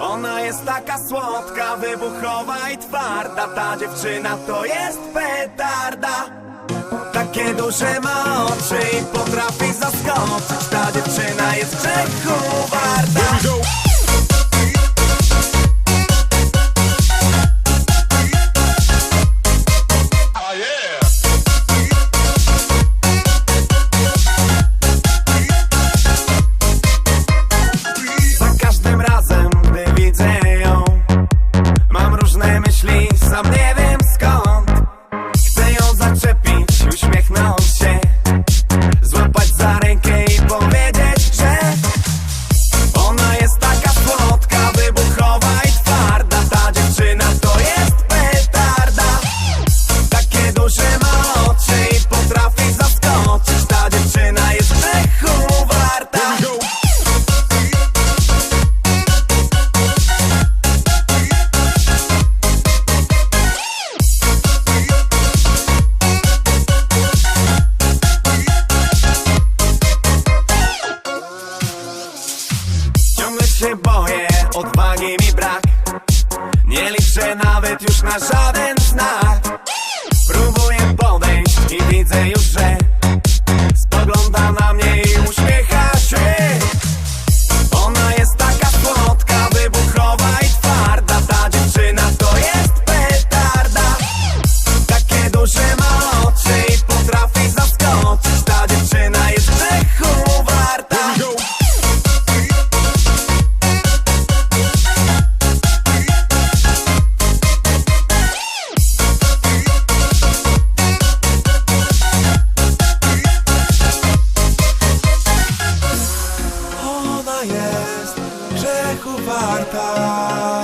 Ona jest taka słodka, wybuchowa i twarda. Ta dziewczyna to jest petarda. Takie duże ma oczy i potrafi zaskoczyć. Ta dziewczyna jest czechu warta. I'm living. się boję, odwagi mi brak. Nie liczę nawet już na żaden znak. farta.